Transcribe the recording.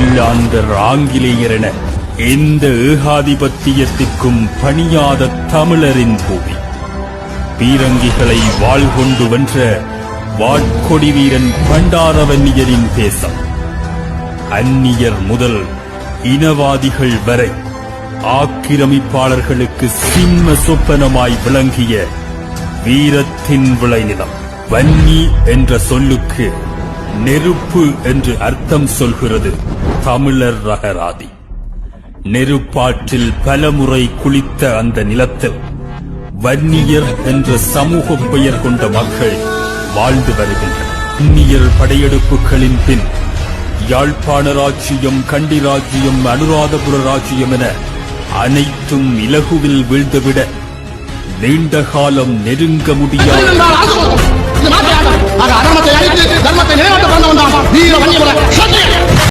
ஒல்லாந்தர் ஆங்கிலேயர் என எந்த ஏகாதிபத்தியத்திற்கும் பணியாத தமிழரின் பூமி. பீரங்கிகளை வாழ் கொண்டு வென்ற வாட்கொடி வீரன் பண்டாரவன்னியரின் தேசம். அந்நியர் முதல் இனவாதிகள் வரை ஆக்கிரமிப்பாளர்களுக்கு சிம்ம சொப்பனமாய் விளங்கிய வீரத்தின் விளைநிலம். வன்னி என்ற சொல்லுக்கு நெருப்பு என்று அர்த்தம் சொல்கிறது. தமிழர் ரகராதி. நெருப்பாற்றில் பலமுறை குளித்த அந்த நிலத்தில் வன்னியர் என்ற சமூக பெயர் கொண்ட மக்கள் வாழ்ந்து வருகின்றனர். வன்னியர் படையெடுப்புகளின் பின் யாழ்ப்பாண ராஜ்ஜியம் கண்டி ராஜ்ஜியம் அனுராதபுர ராஜ்ஜியம் என அனைத்தும் இலகுவில் வீழ்ந்துவிட நீண்ட காலம் நெருங்க முடியாத.